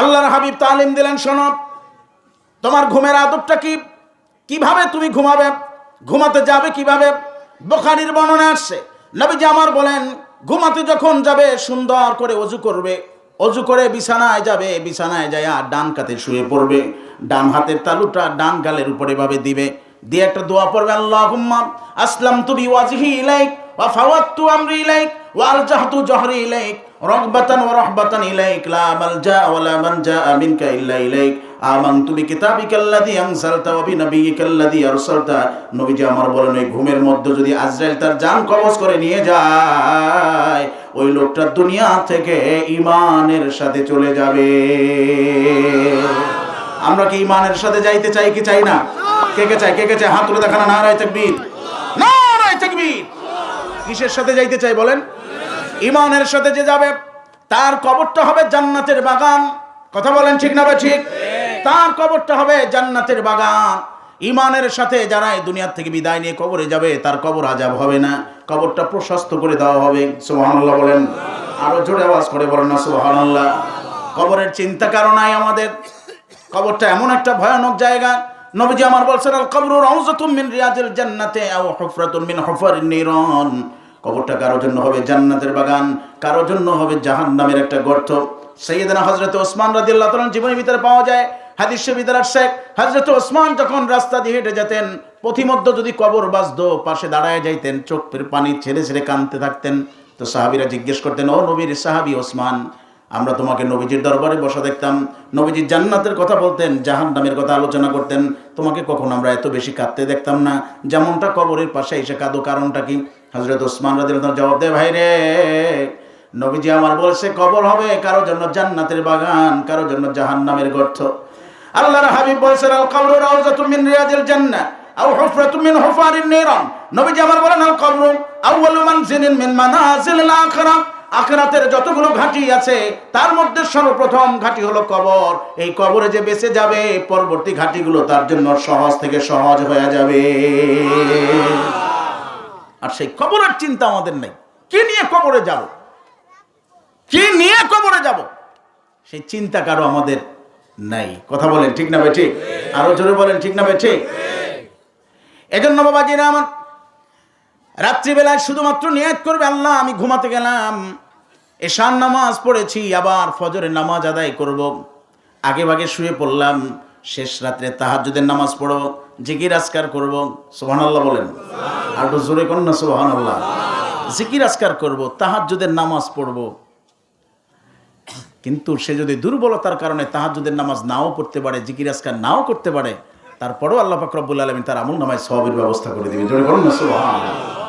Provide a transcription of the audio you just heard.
আল্লাহর হাবিব তালিম দিলেন শোনব তোমার ঘুমের আদবটা কি? কীভাবে তুমি ঘুমাবে? ঘুমাতে যাবে কীভাবে? বোখারির বর্ণনা আসছে। নবীজি আমার বলেন, ঘুমাতে যখন যাবে, সুন্দর করে অজু করবে। অজু করে বিছানায় যাবে, বিছানায় যায় আর ডান কাতে শুয়ে পড়বে। ডান হাতের তালুটা ডান গালের উপরে ভাবে দিবে। দিয়ে একটা দোয়া পড়বে, আল্লাহুম্মা আসলাম তুবি ওয়াজহি ইলাইক ওয়া ফাওয়াত্তু আমরি ইলাইক ওয়া আলজাহতু জহরি ইলাইক, রগবাতান ওয়া রাহবাতান ইলাইক, লা মালজা ওয়া লা মানজা মিনকা ইল্লা ইলাইক, আমানতু বিকিতাবিকাল্লাযী আনসালতা ওয়া বিনাবিয়িকাল্লাযী আরসালতা। নবীজি আমার বলেন, ওই ঘুমের মধ্যে যদি আজরাইল তার জান কবজ করে নিয়ে যায়, ওই লোকটা দুনিয়া থেকে ঈমানের সাথে চলে যাবে। আমরা কি ঈমানের সাথে যাইতে চাই কি চাই না? কে কে চাই কে কে চাই হাত তুলে দেখানো, নারায় তাকবীর। নারায় তাকবীর। কিসের সাথে যাইতে চাই বলেন? ইমানের সাথে যে যাবে, তার কবরটা হবে জান্নাতের বাগান। কথা বলেন ঠিক না ঠিক? তার কবরটা হবে জান্নাতের বাগান। ইমানের সাথে যারা দুনিয়ার থেকে বিদায় নিয়ে কবরে যাবে, তার কবর আজাব হবে না। কবরটা প্রশস্ত করে দেওয়া হবে। সুবহানাল্লাহ বলেন। আরও জোরে আওয়াজ করে বলেন না, সুবহানাল্লাহ। কবরের চিন্তা কারণাই আমাদের। কবরটা এমন একটা ভয়ানক জায়গা। নবীজি আমার বলছেন, আল কবরু রাউজাতুম মিন রিয়াজিল জান্নাতে আও হুফরাতুন মিন হুফারিন নিরন। কবরটা কারও জন্য হবে জান্নাতের বাগান, কারও জন্য হবে জাহান্নামের একটা গর্ত। সৈয়দনা হযরত ওসমান রাদিয়াল্লাহু তাআলা জীবনের ভিতরে পাওয়া যায়, হাদিস শরীফের শেখ হযরত ওসমান যখন রাস্তা দিয়ে হেঁটে যেতেন, পথিমধ্যে যদি কবর বাজতো পাশে দাঁড়ায় যাইতেন, চোখের পানি ছেড়ে ছেড়ে কাঁদতে থাকতেন। তো সাহাবীরা জিজ্ঞেস করতেন, ও নবীর সাহাবী ওসমান আমরা তোমাকে নবীজির দরবারে বসা দেখতাম। নবীজির জান্নাতের কথা বলতেন, জাহান্নামের কথা আলোচনা করতেন। তোমাকে কখন আমরা এত বেশি কাঁদতে দেখতাম না। যেমনটা কবরের পাশে এসে কাঁদো কারণটা কি? হজরত ওসমান রাদিল জবাব দে ভাই রে, নবীজি আমার বলছে, কবর হবে কারও জন্য জান্নাতের বাগান, কারও জন্য জাহান্নামের গর্ত। আল্লাহর হাবিব বলছেন আল কবর রাউজাতুম মিন রিয়াজিল জান্নাহ, আও হুফরাতুম মিন হুফারিন নিরান নবীজি আমার বলেন আল কবর আউয়ালু মানজিলিন মিন মানাজিলিল আখিরাহ আখরাতের যতগুলো ঘাঁটি আছে তার মধ্যে সর্বপ্রথম ঘাঁটি হলো কবর। এই কবরে যে বেঁচে যাবে পরবর্তী ঘাঁটিগুলো তার জন্য সহজ থেকে সহজ হয়ে যাবে। আর সেই কবরের চিন্তা আমাদের নেই। কি নিয়ে কবরে যাব? কি নিয়ে কবরে যাব? সেই চিন্তা কারও আমাদের নাই। কথা বলেন ঠিক না ভাই ঠিক? আরও জোরে বলেন ঠিক না ভাই ঠিক? এজন্য বাবাজিরা আমার রাত্রিবেলায় শুধুমাত্র নিয়াত করবে আল্লাহ, আমি ঘুমাতে গেলাম। এশান নামাজ পড়েছি, আবার ফজরের নামাজ আদায় করব। আগে ভাগে শুয়ে পড়লাম, শেষ রাত্রে তাহাজ্জুদের নামাজ পড়ব, জিকির আজকার করব। সুবহানাল্লাহ বলেন। আর জোরে করুন না, সুবহানাল্লাহ। জিকির আজকার করব, তাহাজ্জুদের নামাজ পড়ব। কিন্তু সে যদি দুর্বলতার কারণে তাহাজ্জুদের নামাজ নাও পড়তে পারে, জিকির আজকার নাও করতে পারে, তারপরেও আল্লাহ পাক রব্বুল আলামিন তার আমল নামায় সবের ব্যবস্থা করে দিবে। জোরে বলুন না, সুবহানাল্লাহ।